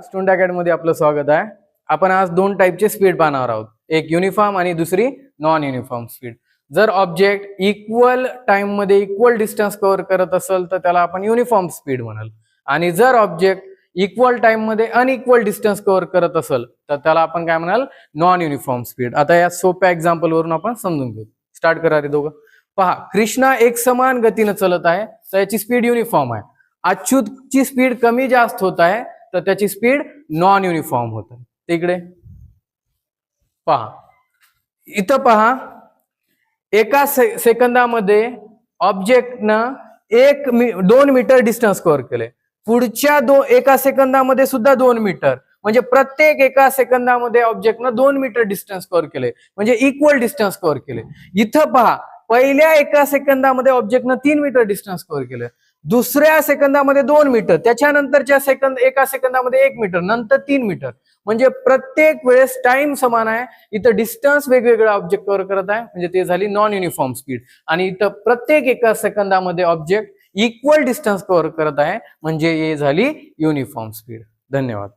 Student अकॅडमीमध्ये आपलं स्वागत आहे. आपण आज दोन टाईपचे स्पीड पाहणार आहोत. एक युनिफॉर्म आणि दुसरी नॉन युनिफॉर्म स्पीड जर ऑब्जेक्ट इक्वल टाइममध्ये इक्वल डिस्टन्स कव्हर करत असेल तर त्याला आपण युनिफॉर्म स्पीड म्हणाल. आणि जर ऑब्जेक्ट इक्वल टाइममध्ये अनइक्वल डिस्टन्स कव्हर करत असेल तर त्याला आपण काय म्हणाल? नॉन युनिफॉर्म स्पीड आता या सोप्या एक्झाम्पल वरून आपण समजून घेऊ. स्टार्ट करा रे दोघं. पहा कृष्णा एक समान गतीनं चलत आहे तर याची स्पीड युनिफॉर्म आहे. अच्युतची स्पीड कमी जास्त होत आहे तर त्याची स्पीड नॉन युनिफॉर्म होत. तिकडे. पहा. इथं पहा. एका से सेकंदामध्ये ऑब्जेक्टनं एक मी दोन मीटर डिस्टन्स कव्हर केले. पुढच्या दो एका सेकंदामध्ये सुद्धा दोन मीटर म्हणजे प्रत्येक एका सेकंदामध्ये ऑब्जेक्टनं दोन मीटर डिस्टन्स कव्हर केले. म्हणजे इक्वल डिस्टन्स कव्हर केले. इथं पहा. पहिल्या एका सेकंदामध्ये ऑब्जेक्टनं तीन मीटर डिस्टन्स कव्हर केलं. दुसऱ्या सेकंदामध्ये दोन मीटर त्याच्यानंतरच्या सेकंद एका सेकंदामध्ये एक मीटर नंतर तीन मीटर. म्हणजे प्रत्येक वेळेस टाइम समान आहे. इथं डिस्टन्स वेगवेगळं ऑब्जेक्ट कव्हर करत आहे. म्हणजे ते झाली नॉन युनिफॉर्म स्पीड आणि इथं प्रत्येक एका सेकंदामध्ये ऑब्जेक्ट इक्वल डिस्टन्स कव्हर करत आहे. म्हणजे हे झाली युनिफॉर्म स्पीड धन्यवाद.